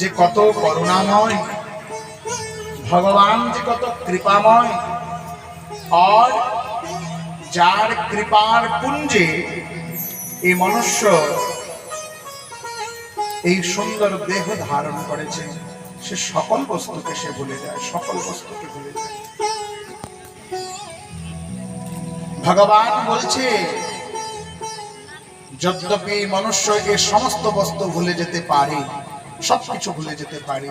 যে কত করুণাময়, ভগবান যে কত কৃপাময়, আর যার কৃপার পুঞ্জে এই মনুষ্য এই সুন্দর দেহ ধারণ করেছে, সে সকল বস্তুকে সে ভুলে যায়, সকল বস্তুকে ভুলে যায়। ভগবান বলছে, যদ্যপি মনুষ্য এই সমস্ত বস্তু ভুলে যেতে পারে সবকিছু ভুলে যেতে পারে।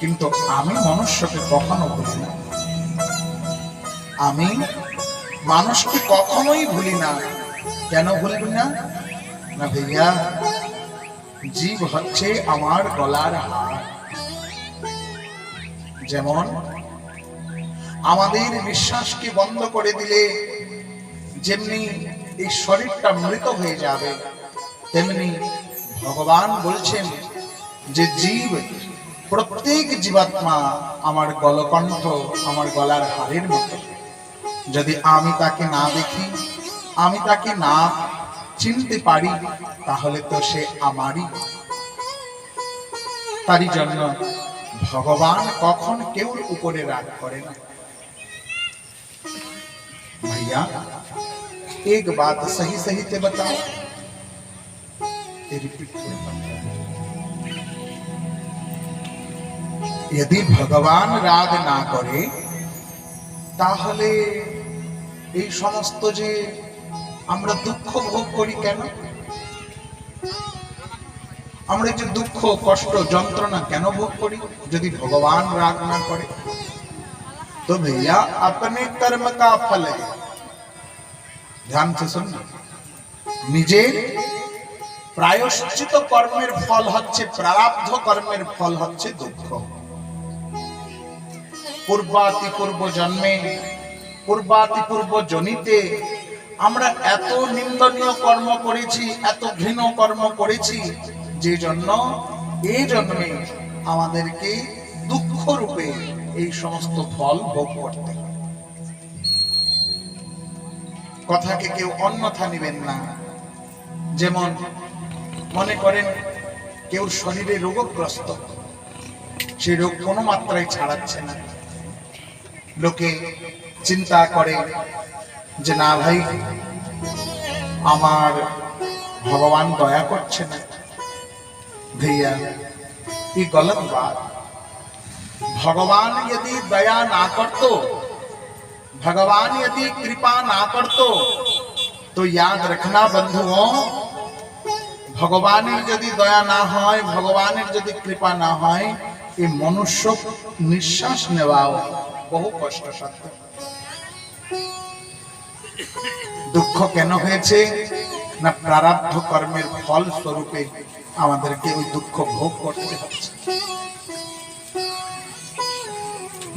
কিন্তু আমি মনুষ্যকে কখনো ভুলি না। আমি মানুষকে কখনোই ভুলি না। কেন ভুলবি না? না ভাইয়া, জীব হচ্ছে আমার গলার হার। যেমন, আমাদের বিশ্বাসকে বন্ধ করে দিলে যেমনি এই শরীরটা মৃত হয়ে যাবে, তেমনি ভগবান বলছেন যে জীব প্রত্যেক জীবাত্মা আমার গলকণ্ঠ আমার গলার হারের মতো যদি আমি তাকে না দেখি আমি তাকে না চিনতে পারি তাহলে তো সে আমারই তারই জন্য ভগবান কখন কেউ উপরে রাগ করে না भैया एक बात सही सही से बताओ ये रिपीट यदि ভগবান রাগ না করে তাহলে এই সমস্ত যে আমরা দুঃখ ভোগ করি কেন আমরা এই যে দুঃখ কষ্ট যন্ত্রণা কেন ভোগ করি যদি ভগবান রাগ না করে तो भैया अपने कर्म का फल है ध्यान से सुनना নিজের প্রায়শ্চিত কর্মের ফল হচ্ছে প্রারব্ধ কর্মের ফল হচ্ছে দুঃখ। পূর্বাতি পূর্ব জন্মে পূর্বাতি পূর্ব জনিতে আমরা এত নিন্দনীয় কর্ম করেছি, এত ঘৃণ কর্ম করেছি, যে জন্য এই জন্মে আমাদেরকে দুঃখ রূপে এই সমস্ত ফল ভোগ করতে কথাকে কেউ অন্যথা নেবেন না। যেমন মনে করেন কেউ শরীরে রোগগ্রস্ত সেই রোগ কোনো মাত্রায় ছাড়াচ্ছে না লোকে চিন্তা করে যে না ভাই আমার ভগবান দয়া করছে না भैया ये गलत बात भगवान यदि दया ना करतो भगवान यदि कृपा ना करतो तो याद रखना बंधुओं ভগবানের যদি দয়া না হয়, ভগবানের যদি কৃপা না হয়, এই মনুষ্য নিঃশ্বাস নেওয়াও বহু কষ্টসাধ্য। দুঃখ কেন হয়েছে? না প্রারব্ধ কর্মের ফল স্বরূপে আমাদেরকে ওই দুঃখ ভোগ করতে হচ্ছে।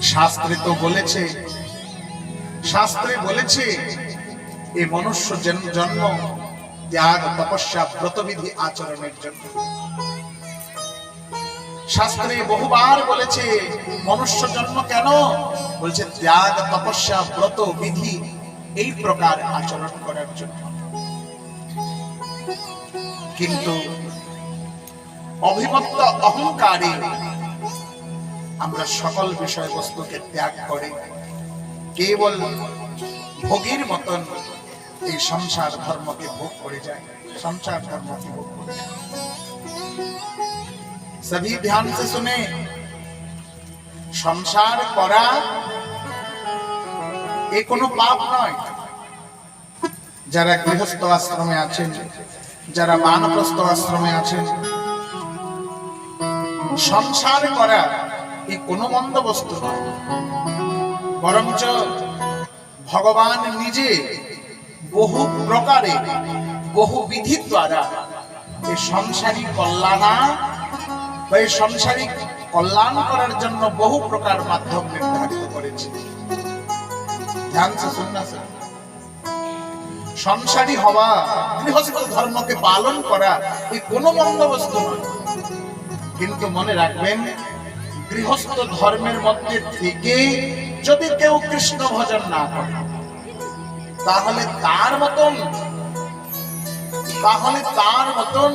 শাস্ত্রে তো বলেছে, শাস্ত্রে বলেছে এই মনুষ্য জন- জন্ম ত্যাগ, তপস্যা, ব্রতবিধি আচরণের জন্য। শাস্ত্রে বহুবার বলেছে, মনুষ্য জন্ম কেন? বলছে, ত্যাগ, তপস্যা, ব্রত, বিধি, এই প্রকার আচরণ করার জন্য। কিন্তু অভিমত্ত অহংকারে আমরা সকল বিষয়বস্তুকে ত্যাগ করে কেবল ভোগীর মতন এই সংসার ধর্মকে ভোগ করে যায়, সংসার ভোগ করে যায়। সবই ধ্যান সে শুনে, সংসার করা এ কোনো পাপ নয় যারা গৃহস্থ আশ্রমে আছেন, যারা বানপ্রস্থ আশ্রমে আছেন, সংসার করা এই কোনো মন্দ বস্তু নয় বরঞ্চ ভগবান নিজে বহু প্রকারে, বহু বিধি দ্বারা এই সংসারিক কল্যাণা, বা এই সাংসারিক কল্যাণ করার জন্য বহু প্রকার মাধ্যম নির্ধারিত করেছে। সংসারী হওয়া, গৃহস্থ ধর্মকে পালন করা এই কোনো মন্দ বস্তু নয়। কিন্তু মনে রাখবেন, গৃহস্থ ধর্মের মধ্যে থেকে যদি কেউ কৃষ্ণ ভজন না করে তাহলে তার মতন, তাহলে তার মতন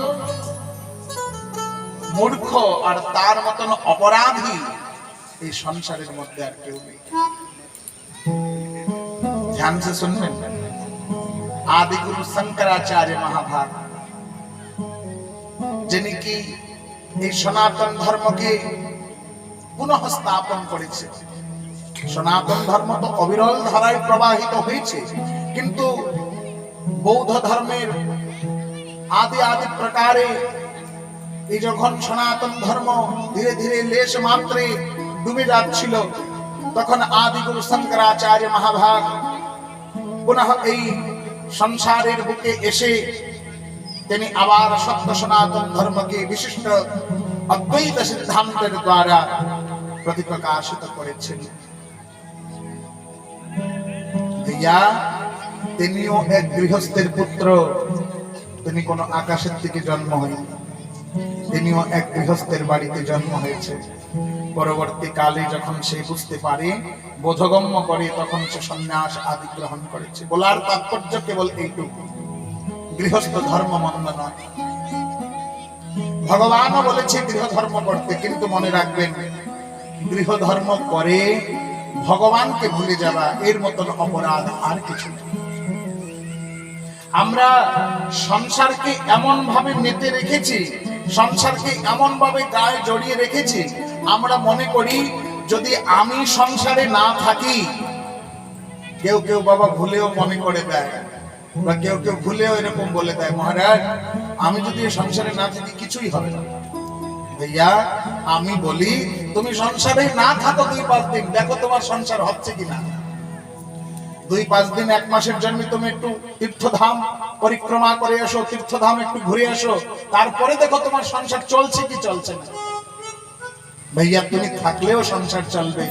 মূর্খ আর তার মতন অপরাধী এই সংসারের মধ্যে আর কেউ নেই। ध्यान से सुनवें आदि गुरु शंकराचार्य महाभारत যিনি কি এই সনাতন ধর্মকে পুনঃস্থাপন করেছে সনাতন ধর্ম তো অবিরল ধারায় প্রবাহিত হয়েছে, কিন্তু বৌদ্ধ ধর্মের আদি আদি প্রকারে এই যখন সনাতন ধর্ম ধীরে ধীরে লেশ মাত্রে ডুবে যাচ্ছিল, তখন আদিগুরু শঙ্করাচার্য মহাভাগ পুনঃ এই সংসারের বুকে এসে তিনি আবার সত্য সনাতন ধর্মকে বিশিষ্ট অদ্বৈত সিদ্ধান্তের দ্বারা প্রতিপ্রকাশিত করেছেন। ভাইয়া তিনিও এক গৃহস্থের পুত্র। তিনি কোনো আকাশের থেকে জন্ম হয়নি। তিনিও এক গৃহস্থের বাড়িতে জন্ম হয়েছে। পরবর্তীকালে যখন সে বুঝতে পারে, বোধগম্য করে, তখন সে সন্ন্যাস আদি গ্রহণ করেছে। বলার তাৎপর্য কেবল এইটুকু। গৃহস্থ ধর্ম মন্দ নয়। ভগবানও বলেছে গৃহ ধর্ম করতে, কিন্তু মনে রাখবেন গৃহ ধর্ম করে ভগবানকে ভুলে যাওয়া, এর মতন অপরাধ আর কিছু আমরা সংসারকে এমন ভাবে মেতে রেখেছি, সংসারকে এমন ভাবে গায়ে জড়িয়ে রেখেছি, আমরা মনে করি যদি আমি সংসারে না থাকি, কেউ কেউ বাবা ভুলেও মনে করে দেয় বা কেউ কেউ ভুলেও এরকম বলে দেয়, মহারাজ, আমি যদি সংসারে না থাকি, কিছুই হবে না। ভাইয়া আমি বলি, তুমি সংসারে না থাকো দুই পাঁচ দিন। দেখো তোমার সংসার হচ্ছে কিনা। দুই পাঁচ দিন, এক মাসের জন্য তুমি একটু তীর্থধাম পরিক্রমা করে আসো তীর্থধাম একটু ঘুরে আসো তারপরে দেখো তোমার সংসার চলছে কি চলছে না। ভাইয়া, তুমি থাকলেও সংসার চলবে।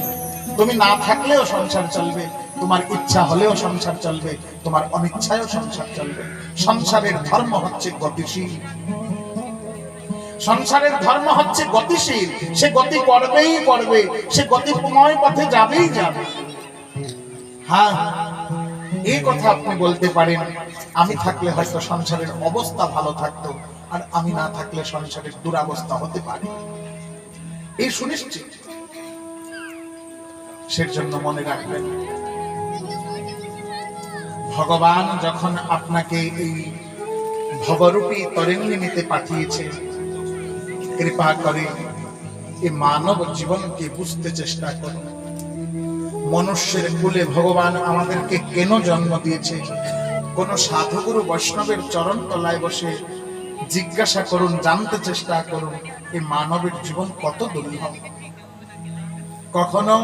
তুমি না থাকলেও সংসার চলবে। তোমার ইচ্ছা হলেও সংসার চলবে। তোমার অনিচ্ছায়ও সংসার চলবে। সংসারের ধর্ম হচ্ছে গতিশীল। সংসারের ধর্ম হচ্ছে গতিশীল। সে গতি করবেই করবে, সে গতিময় পথে যাবেই যাবে। হ্যাঁ এই কথা আপনি বলতে পারেন, আমি থাকলে হয়তো সংসারের অবস্থা ভালো থাকতো, আর আমি না থাকলে সংসারের দুরাবস্থা হতে পারে। এই সুনিশ্চিত। সেজন্য মনে রাখবেন, ভগবান যখন আপনাকে এই ভবরূপী তরেঙ্গিনীতে পাঠিয়েছে কৃপা করে। এই মানব জীবনকে বুঝতে চেষ্টা করুন মনুষ্যের কুলে ভগবান আমাদেরকে কেন জন্ম দিয়েছে? কোন সাধুগুরু বৈষ্ণবের চরণ তলায় বসে জিজ্ঞাসা করুন, জানতে চেষ্টা করুন এই মানবের জীবন কত দুর্লভ। কখনো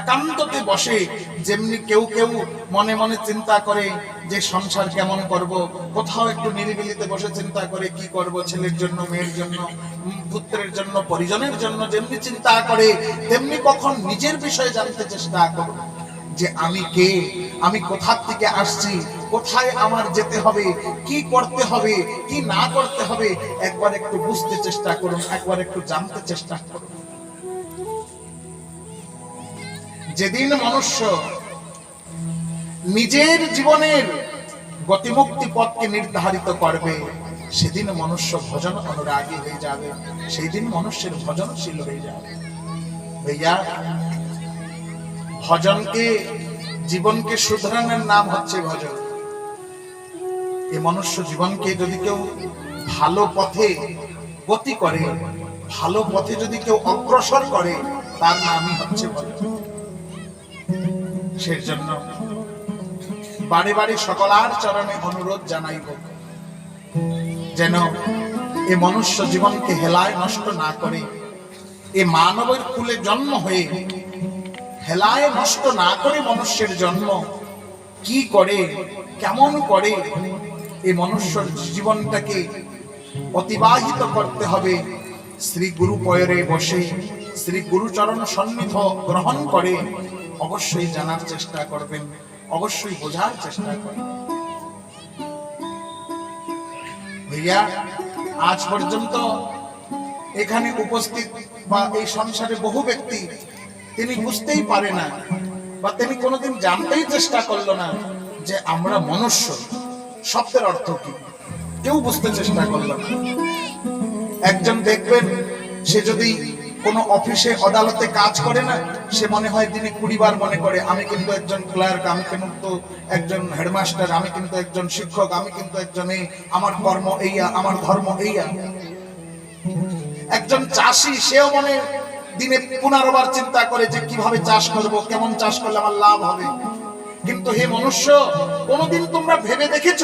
একান্ততে বসে, যেমনি কেউ কেউ মনে মনে চিন্তা করে যে সংসার কেমন করব, কোথাও একটু নিরিবিলিতে বসে চিন্তা করে কি করব, ছেলের জন্য, মেয়ের জন্য পুত্রের জন্য, পরিজনের জন্য, যেমনি চিন্তা করে, তেমনি কখন নিজের বিষয়ে জানতে চেষ্টা করুন যে আমি কে, আমি কোথার থেকে আসছি, কোথায় আমার যেতে হবে, কি করতে হবে, কি না করতে হবে, একবার একটু বুঝতে চেষ্টা করুন, একবার একটু জানতে চেষ্টা করুন। যেদিন মনুষ্য নিজের জীবনের গতিমুক্তি পথকে নির্ধারিত করবে, সেদিন মনুষ্য ভজন অনুরাগী হয়ে যাবে। সেই দিন মনুষ্যের ভজনশীল হয়ে যাবে। ভাইয়া, ভজনকে, জীবনকে শুধরানোর নাম হচ্ছে ভজন। এ মনুষ্য জীবনকে যদি কেউ ভালো পথে গতি করে, ভালো পথে যদি কেউ অগ্রসর করে, তার নামই হচ্ছে ভজন। সেজন্য বাড়ি বাড়ি সকলার চরণে অনুরোধ জানাইব। যেন এ মনুষ্য জীবনকে হেলায় নষ্ট না করে, এ মানবের কুলে জন্ম হয়ে হেলায় নষ্ট না করে মনুষ্যের জন্ম কি করে, কেমন করে এই মনুষ্যর জীবনটাকে অতিবাহিত করতে হবে। শ্রী গুরু পয়রে বসে, শ্রী গুরুচরণ সন্নিধ গ্রহণ করে অবশ্যই জানার চেষ্টা করবেন, অবশ্যই বোঝার চেষ্টা করবেন। ভাইয়া, আজ পর্যন্ত এখানে উপস্থিত বা এই সংসারে বহু ব্যক্তি তিনি বুঝতেই পারে না বা তিনি কোনোদিন জানতেই চেষ্টা করল না যে আমরা মনুষ্য। শব্দের অর্থ কি? কেউ বুঝতে চেষ্টা করল না। একজন দেখবেন, সে যদি কোনো অফিসে আদালতে কাজ করে না, সে মনে হয় দিনে কুড়ি বার মনে করে, আমি কিন্তু একজন ক্লার্ক আমি কিন্তু একজন হেডমাস্টার আমি কিন্তু একজন শিক্ষক, আমি কিন্তু একজন এই, আমার কর্ম এইয়া, আমার ধর্ম এইয়া। একজন চাষি, সেও মনে দিনে পুনর্বার চিন্তা করে যে কীভাবে চাষ করব, কেমন চাষ করলে আমার লাভ হবে। কিন্তু হে মনুষ্য, কোনোদিন তোমরা ভেবে দেখেছ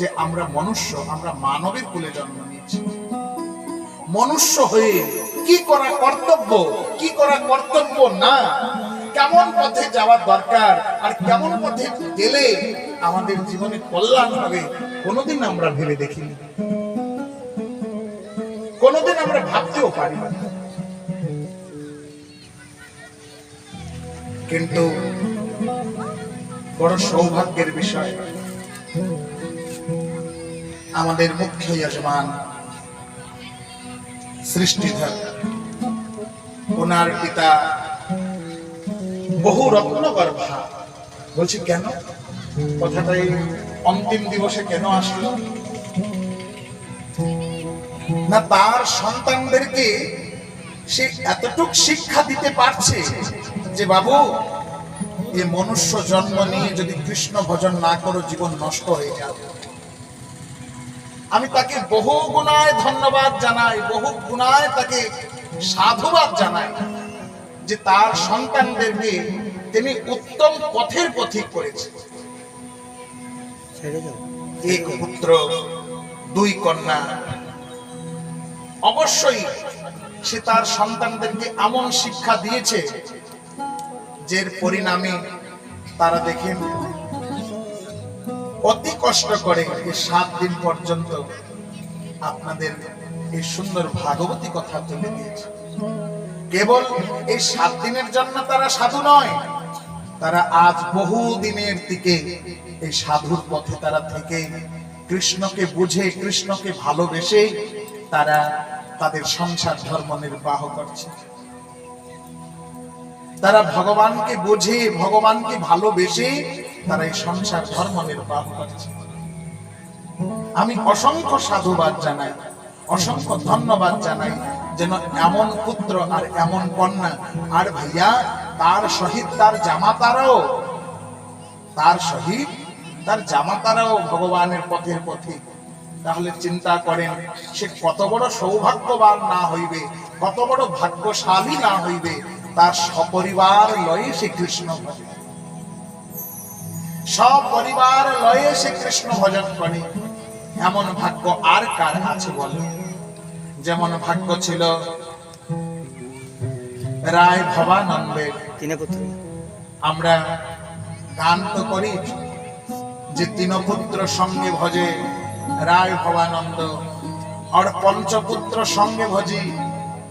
যে আমরা মনুষ্য, আমরা মানবের কুলে জন্ম নিয়েছি। মনুষ্য হয়ে কি করা কর্তব্য, কি করা কর্তব্য না, কেমন পথে যাওয়ার দরকার, আর কেমন পথে গেলে আমাদের জীবনে কল্যাণ হবে, কোনোদিন আমরা ভেবে দেখিনি। কোনোদিন আমরা ভাবতেও পারি না। কিন্তু বড় সৌভাগ্যের বিষয়, আমাদের মুখ্য যজমান সৃষ্টিধর ওনার পিতা বহু রত্ন গর্ভা। বলছি, কেন? কথাটাই অন্তিম দিবসে কেন আসলো? না, তার সন্তানদেরকে সে এতটুক শিক্ষা দিতে পারছে যে, বাবু, এ মনুষ্য জন্ম নিয়ে যদি কৃষ্ণ ভজন না করো, জীবন নষ্ট হয়ে যাবে। আমি তাকে বহু গুণায় ধন্যবাদ জানাই বহু গুণায় তাকে সাধুবাদ জানাই যে তার সন্তানদেরকে তিনি উত্তম পথের পথিক করেছে। এক পুত্র দুই কন্যা অবশ্যই সে তার সন্তানদেরকে এমন শিক্ষা দিয়েছে যে পরিণামে তারা দেখেন অতি কষ্ট করে এই সাত দিন পর্যন্ত আপনাদের এই সুন্দর ভাগবতী কথা তুলে দিয়েছে। কেবল এই সাত দিনের জন্য তারা সাধু নয়, তারা আজ বহু দিনের দিকে এই সাধুর পথে তারা থেকে কৃষ্ণকে বুঝে, কৃষ্ণকে ভালোবেসে তারা তাদের সংসার ধর্ম নির্বাহ করছে। তারা ভগবানকে বুঝে, ভগবানকে ভালোবেসে তারা এই সংসার ধর্ম নির্বাহ করছে। আমি অসংখ্য সাধুবাদ জানাই, অসংখ্য ধন্যবাদ জানাই যেন এমন পুত্র আর এমন কন্যা, আর ভাইয়া, তার সহিত তার জামাতারাও, তার সহিত তার জামাতারাও ভগবানের পথের পথে। তাহলে চিন্তা করেন, সে কত বড় সৌভাগ্যবান না হইবে, কত বড় ভাগ্যশালী না হইবে তার সপরিবার লয়ে সে কৃষ্ণ ভজন। সব পরিবার লয়ে সে কৃষ্ণ ভজন করে। এমন ভাগ্য আর কার আছে বলে? যেমন ভাগ্য ছিল রায় ভবানন্দের। আমরা গান তো করি যে তিনপুত্র সঙ্গে ভজে রায় ভবানন্দ আর পঞ্চপুত্র সঙ্গে ভজি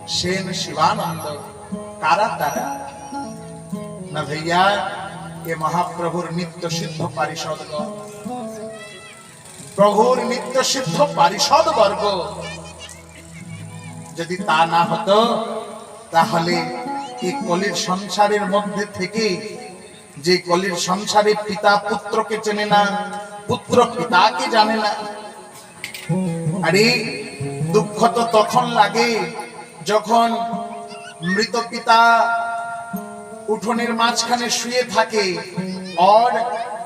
সেন শিবানন্দ। কারা তারা। না ভাইয়া, এ মহাপ্রভুর নিত্য সিদ্ধ পারিষদ প্রভুর নিত্য সিদ্ধ পারিষদ বর্গ। যদি তা না হতো, তাহলে এই কলির সংসারের মধ্যে থেকে, যে কলির সংসারে পিতা পুত্রকে চেনে না, পুত্র পিতাকে জানে না। আরে, দুঃখ তো তখন লাগে, যখন মৃত পিতা উঠোনের মাঝখানে শুয়ে থাকে। আর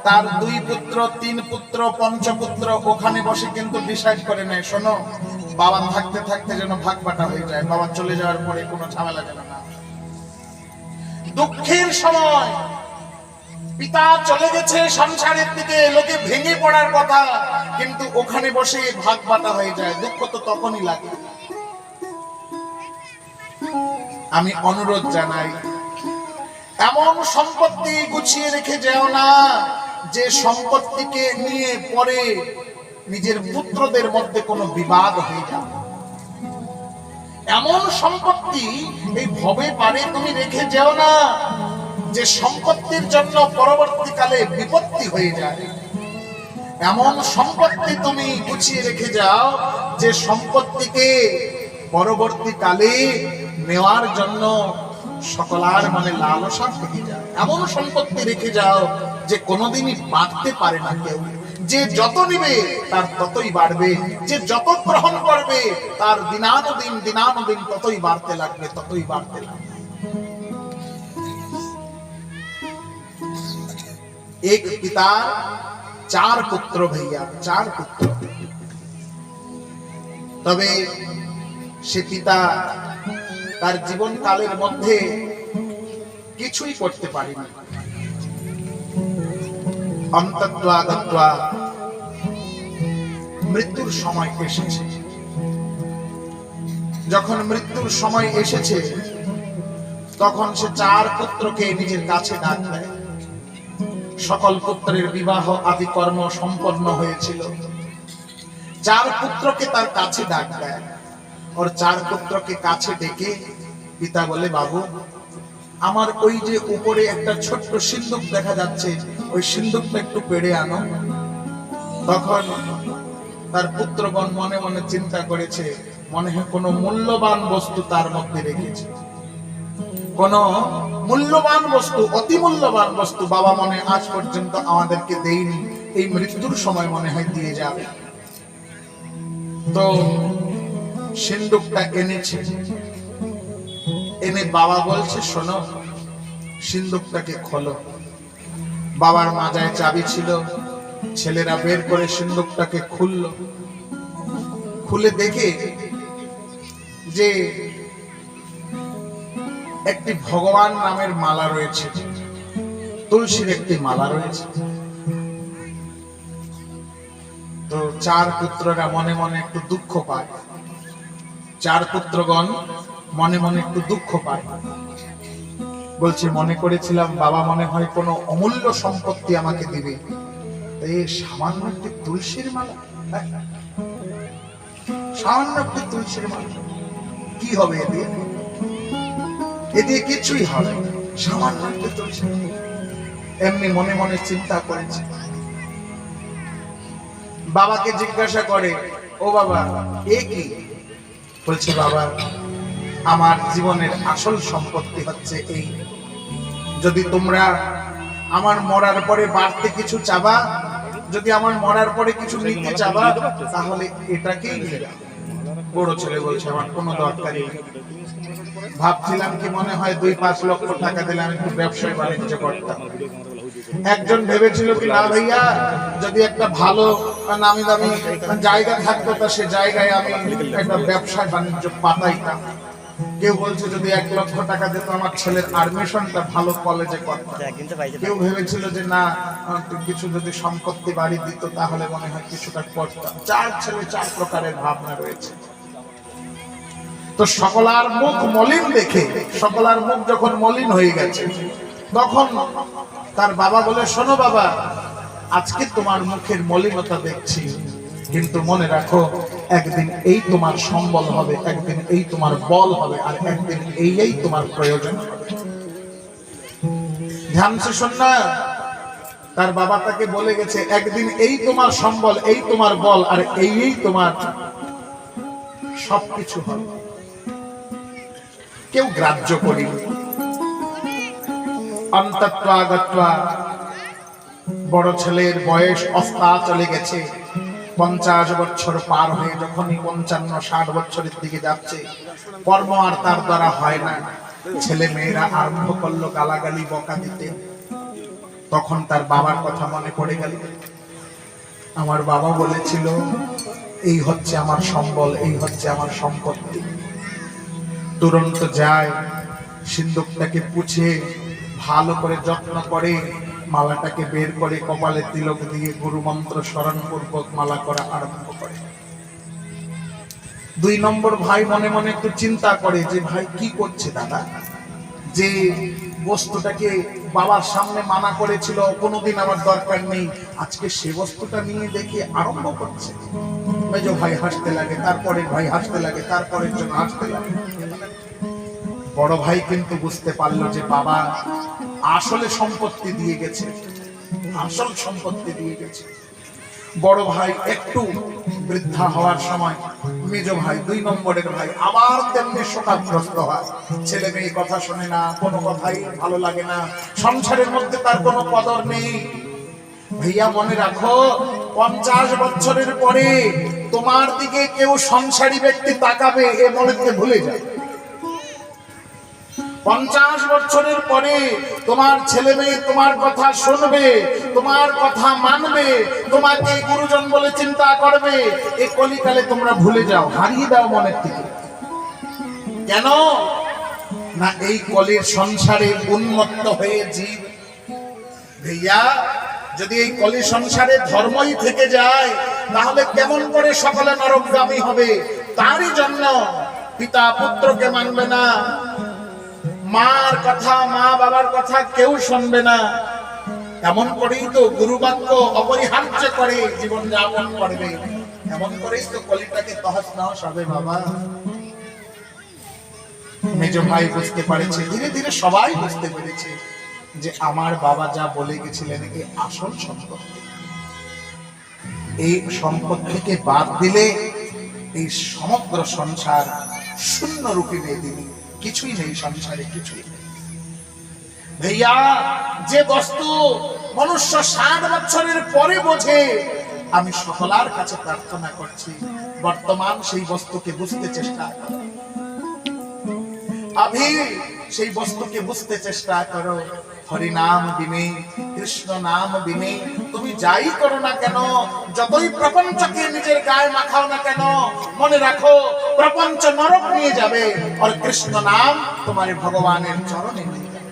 তার দুই পুত্র, তিন পুত্র, পঞ্চপুত্র ওখানে বসে কিন্তু ডিসাইড করে নেয়, শোনো, বাবা থাকতে থাকতে যেন ভাগ বাটা হয়ে যায়, বাবা চলে যাওয়ার পরে কোনো ঝামেলা যেন না দুঃখের সময় পিতা চলে গেছে সংসারের দিকে, লোকে ভেঙে পড়ার কথা, কিন্তু ওখানে বসে ভাগ বাটা হয়ে যায়, দুঃখ তো তখনই লাগে। আমি অনুরোধ জানাই, এমন সম্পত্তি গুছিয়ে রেখে যাও না, যে সম্পত্তিকে নিয়ে পরে নিজের পুত্রদের মধ্যে কোনো বিবাদ হয়ে যাবে। এমন সম্পত্তি এই ভবে পারে তুমি রেখে যাও না, যে সম্পত্তির জন্য পরবর্তীকালে বিপত্তি হয়ে যায়। এমন সম্পত্তি তুমি গুছিয়ে রেখে যাও, যে সম্পত্তিকে পরবর্তীকালে নেওয়ার জন্য সকলার মনে লালসা থেকে যায়। এমন সম্পত্তি রেখে যাও যে কোনোদিনই বাড়তে পারে না কেউ। যে যত নিবে, তার ততই বাড়বে। যে যত গ্রহণ করবে, তার দিনানুদিন দিনানুদিন ততই বাড়তে লাগবে, ততই বাড়তে লাগবে। এক পিতা চার পুত্র ভাইয়া, চার পুত্র। তবে সে পিতা তার জীবন কালের মধ্যে কিছুই করতে পারেনি। মৃত্যুর সময় এসেছে। যখন মৃত্যুর সময় এসেছে, তখন সে চার পুত্রকে নিজের কাছে ডাক দেয়। সকল পুত্রের বিবাহ আদি কর্ম সম্পন্ন হয়েছিল। চার পুত্রকে তার কাছে ডাক দেয়। ওর চার পুত্রকে কাছে ডেকে পিতা বলে, বাবু, আমার ওই যে উপরে একটা ছোট্ট সিন্ধুক দেখা যাচ্ছে, ওই সিন্ধুকটা একটু পেড়ে আনো। তখন তার পুত্রগণ মনে মনে চিন্তা করেছে, মনে হয় কোনো মূল্যবান বস্তু তার মধ্যে রেখেছে। কোন মূল্যবান বস্তু, অতি মূল্যবান বস্তু বাবা মনে আজ পর্যন্ত আমাদেরকে দেয়নি। এই মৃত্যুর সময় মনে হয় দিয়ে যাবে। তো সিন্ধুকটা এনেছে। এনে বাবা বলছে, শোনো, সিন্দুকটাকে খোলো। বাবার মাজায় চাবি ছিল। ছেলেরা বের করে সিন্ধুকটাকে খুলল। খুলে দেখে যে একটি ভগবান নামের মালা রয়েছে। তুলসীর একটি মালা রয়েছে। তো চার পুত্ররা মনে মনে একটু দুঃখ পায়। চার পুত্রগণ মনে মনে একটু দুঃখ পায়। বলছে, মনে করেছিলাম, বাবা মনে হয় কোনো অমূল্য সম্পত্তি আমাকে দিবে। এই সামান্য একটি তুলসীর মালা? হ্যাঁ? সামান্য একটি তুলসীর মালা। কি হবে এ দিয়ে? এ দিয়ে কিছুই হবে সামান্য একটি তুলসী এমনি মনে মনে চিন্তা করেছে। বাবাকে জিজ্ঞাসা করে, ও বাবা, এ কি? বলছে, বাবা, আমার জীবনের আসল সম্পত্তি হচ্ছে এই। যদি তোমরা আমার মরার পরে বাড়তে কিছু চাবা, যদি আমার মরার পরে কিছু নিতে চাবা, তাহলে এটাকেই নিয়ে বড় ছেলে বলছে, আমার কোনো দরকারই নেই। ভাবছিলাম কি মনে হয় দুই পাঁচ লক্ষ টাকা দিলে আমি একটু ব্যবসায় বাণিজ্য করতাম। একজন ভেবেছিল কি না ভাইয়া যদি একটা ভালো নামি দামি জায়গা থাকতো তা সে জায়গায় আমি একটা ব্যবসায় বাণিজ্য পাতাইতাম কেউ বলছে যদি এক লক্ষ টাকা দিত আমার ছেলের অ্যাডমিশনটা ভালো কলেজে করতাম। কেউ ভেবেছিল যে না কিছু যদি সম্পত্তি বাড়ি দিত তাহলে মনে হয় কিছুটা করতাম। চার ছেলে চার প্রকারের ভাবনা রয়েছে। তো সকলার মুখ মলিন দেখে সকলার মুখ যখন মলিন হয়ে গেছে তখন তার বাবা বলে, শোনো বাবা, আজকে তোমার মুখের মলিনতা দেখছি। কিন্তু মনে রাখো, একদিন এই তোমার সম্বল হবে, একদিন এই তোমার বল হবে, আর একদিন এই এই তোমার প্রয়োজন হবে। ধ্যান সে না। তার বাবা তাকে বলে গেছে, একদিন এই তোমার সম্বল, এই তোমার বল, আর এই এই তোমার সবকিছু হবে। কেউ গ্রাহ্য করি অন্তত্বাগত্বা বড় ছেলের বয়স অস্তা চলে গেছে। পঞ্চাশ বছর পার হয়ে যখনই পঞ্চান্ন ষাট বছরের দিকে যাচ্ছে, কর্ম আর তার দ্বারা হয় না। ছেলে মেয়েরা আরম্ভ করল গালাগালি, বকা দিতে। তখন তার বাবার কথা মনে পড়ে গেল। আমার বাবা বলেছিল, এই হচ্ছে আমার সম্বল, এই হচ্ছে আমার সম্পত্তি। তুরন্ত যায় সিন্ধুকটাকে পুছে ভালো করে যত্ন করে মালাটাকে বের করে কপালে তিলক দিয়ে গুরু মন্ত্র স্মরণ পূর্বক মালা করা আরম্ভ করে। দুই নম্বর ভাই মনে মনে একটু চিন্তা করে যে, ভাই, কি করছে দাদা? যে বস্তুটাকে বাবার সামনে মানা করেছিল, কোনোদিন আমার দরকার নেই। আজকে সে বস্তুটা নিয়ে দেখে আরম্ভ করছে। মেজ ভাই হাসতে লাগে, তারপরে ভাই হাসতে লাগে, তারপরের জন্য হাসতে লাগে। বড় ভাই কিন্তু বুঝতে পারল যে বাবা আসলে সম্পত্তি দিয়ে গেছে, আসল সম্পত্তি দিয়ে গেছে। বড় ভাই একটু বৃদ্ধা হওয়ার সময় মেজ ভাই, দুই নম্বরের ভাই আবার তেমনি শোকাগ্রস্ত হয়। ছেলে মেয়ে কথা শোনে না, কোনো কথাই ভালো লাগে না, সংসারের মধ্যে তার কোনো কদর নেই। ভাইয়া মনে রাখো, পঞ্চাশ বছরের পরে তোমার দিকে কেউ সংসারী ব্যক্তি তাকাবে, এ মনেতে ভুলে যায়। পঞ্চাশ বছরের পরে তোমার ছেলে মেয়ে তোমার কথা শুনবে, তোমার কথা মানবে, তোমাকে গুরুজন বলে চিন্তা করবে, এ কলিকালে তোমরা ভুলে যাও, হারিয়ে দাও মনের থেকে। কেন? না, এই কলির সংসারে উন্মত্ত হয়ে জীব। ভাইয়া, যদি এই কলি সংসারে ধর্মই থেকে যায়, তাহলে কেমন করে সকলে নরকগামী হবে? তারই জন্য পিতা পুত্রকে মানবে না। মার কথা, মা বাবার কথা কেউ শুনবে না। এমন করেই তো গুরুবাক্য অপরিহার্য করে জীবন যাপন করবে। এমন করেই তো কলিটাকে তহস নহস হবে বাবা। মেজ ভাই বুঝতে পারেছে, ধীরে ধীরে সবাই বুঝতে পেরেছে যে আমার বাবা যা বলে গেছিলেন এই আসল সম্পত্তি। এই সম্পত্তিকে বাদ দিলে এই সমগ্র সংসার শূন্য রূপে নিয়ে দিবি। কিছুই নেই, সংসারে কিছুই নেই। ভাইয়া, যে বস্তু মনুষ্য ষাট বছরের পরে বোঝে, আমি সকলার কাছে প্রার্থনা করছি, বর্তমান সেই বস্তুকে বুঝতে চেষ্টা করো। আভি, সেই বস্তুকে বুঝতে চেষ্টা করো। হরি নাম বিনে কৃষ্ণ নাম বিনে তুমি যাই করো না কেন? যতই প্রপঞ্চকে নিজের গায়ে মাখাও না কেন, মনে রাখো, প্রপঞ্চ নরক নিয়ে যাবে, আর কৃষ্ণ নাম তোমার ভগবানের চরণে নিয়ে যাবে।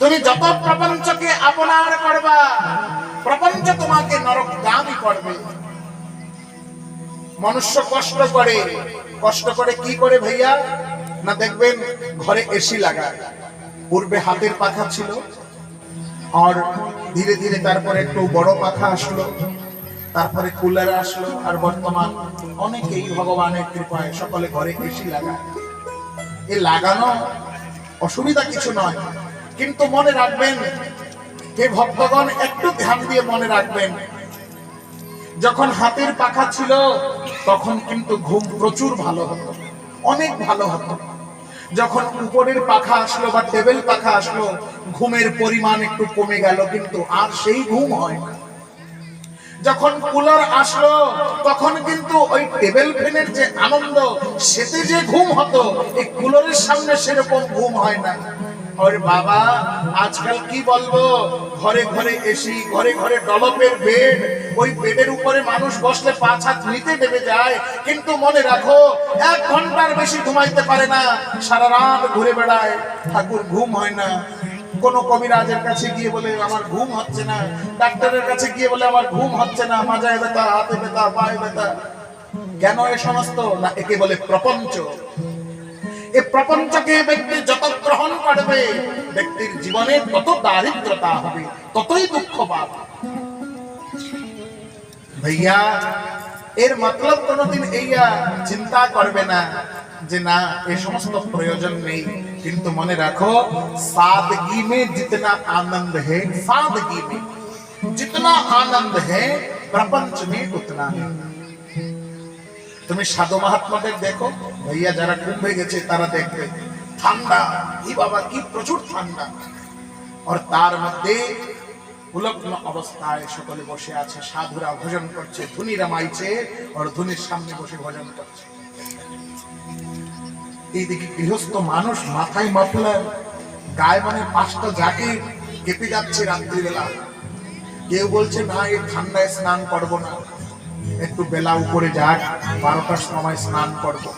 তুমি যত প্রপঞ্চকে আপনার করবা, প্রপঞ্চ তোমাকে নরকগামী করবে। মনুষ্য কষ্ট করে কষ্ট করে কি করে ভাইয়া? না দেখবেন, ঘরে এসি লাগায়। পূর্বে হাতের পাখা ছিল আর ধীরে ধীরে তারপরে একটু বড় পাখা আসলো, তারপরে কুলার আসলো, আর বর্তমান অনেকেই ভগবানের কৃপায় সকলে ঘরে এসি লাগায়। এ লাগানো অসুবিধা কিছু নয়, কিন্তু মনে রাখবেন, হে ভক্তগণ, একটু ধ্যান দিয়ে মনে রাখবেন, যখন হাতের পাখা ছিল, তখন কিন্তু ঘুম প্রচুর ভালো হতো, অনেক ভালো হতো। যখন উপরের পাখা আসলো বা টেবিল পাখা আসলো, ঘুমের পরিমাণ একটু কমে গেল, কিন্তু আর সেই ঘুম হয় না। যখন কুলার আসলো, তখন কিন্তু ওই টেবিল ফ্যানের যে আনন্দ, সেতে যে ঘুম হতো, এই কুলারের সামনে সেরকম ঘুম হয় না। ওর বাবা, আজকাল কি বলব? ঘরে ঘরে এসি ঘরে ঘরে ডলপের বেড ওই বেডের উপরে মানুষ বসলে পাঁচ হাত নিতে দেবে যায়, কিন্তু মনে রাখো, এক ঘণ্টার বেশি ঘুমাইতে পারে না, সারা রাত ঘুরে বেড়ায়, ঠাকুর ঘুম হয় না। কোনো কবিরাজের কাছে গিয়ে বলে, আমার ঘুম হচ্ছে না। ডাক্তারের কাছে গিয়ে বলে, আমার ঘুম হচ্ছে না, মাজায় ব্যথা, হাতে ব্যথা, পায়ে ব্যথা। কেন এ সমস্ত? একে বলে প্রপঞ্চ। এ প্রপঞ্চকে ব্যক্তি যত গ্রহণ করবে, ব্যক্তির জীবনে তত দারিদ্রতা হবে, ততই দুঃখ পাবে। ভাইয়া, এর মতলব কোনোদিন এইয়া চিন্তা করবে না যে না, এ সমস্ত প্রয়োজন নেই। কিন্তু মনে রাখো সাদগি মে জিতনা আনন্দ হে সাদগি মে জিতনা আনন্দ হে প্রপঞ্চ মে উতনা। হে তুমি সাধু মহাত্মাদের দেখো, ভাইয়া যারা কুম্ভে গেছে তারা দেখবে, ঠান্ডা। কি বাবা, কি প্রচুর ঠান্ডা। আর তার মধ্যে উলগ্ন অবস্থায় সকলে বসে আছে, সাধুরা ভোজন করছে, ধুনিরা মাইছে, আর ধুনির সামনে বসে ভোজন করছে। এইদিকে গৃহস্থ মানুষ মাথায় মাফলার গায়ে মানে পাঁচটা যাকে কেঁপে যাচ্ছে রাত্রিবেলা। কেউ বলছে, না, এই ঠান্ডায় স্নান করব না। একটু বেলা উপরে যাক, বারোটার সময় স্নান করব।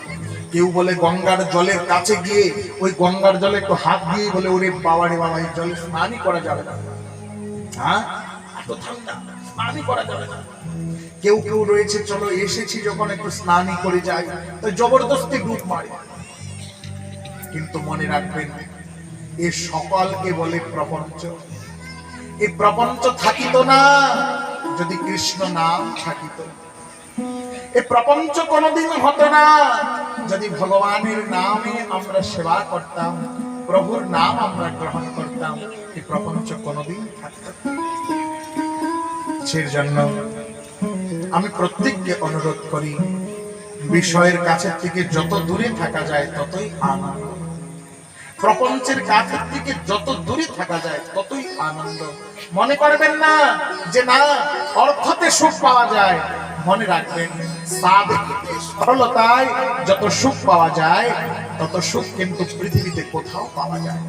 কেউ বলে গঙ্গার জলের কাছে গিয়ে, ওই গঙ্গার জলে একটু হাত দিয়ে বলে, ওরে বাবা রে বাবা, এই জলে স্নানই করা যাবে না। হ্যাঁ? এত ঠান্ডা, স্নানই করা যাবে না। কেউ কেউ রয়েছে, চলো এসেছি যখন একটু স্নানই করে যাই। তো জবরদস্তি ডুব মারে। কিন্তু মনে রাখবেন, এ সকলকে বলে প্রপঞ্চ। এই প্রপঞ্চ থাকিত না, যদি কৃষ্ণ নাম থাকিত। এই প্রপঞ্চ কোনোদিন হতো না। যদি ভগবানের নামে আমরা সেবা করতাম, প্রভুর নাম আমরা গ্রহণ করতাম এই প্রপঞ্চ কোনোদিন থাকত সেই জন্য আমি প্রত্যেককে অনুরোধ করি, বিষয়ের কাছে থেকে যত দূরে থাকা যায়, ততই আনন্দ। প্রপঞ্চের কাছের থেকে যত দূরে থাকা যায়, ততই আনন্দ মনে করবেন না যে না, অর্থতে সুখ পাওয়া যায় মনে রাখবেন সরলতায় যত সুখ পাওয়া যায়, তত সুখ কিন্তু পৃথিবীতে কোথাও পাওয়া যায়।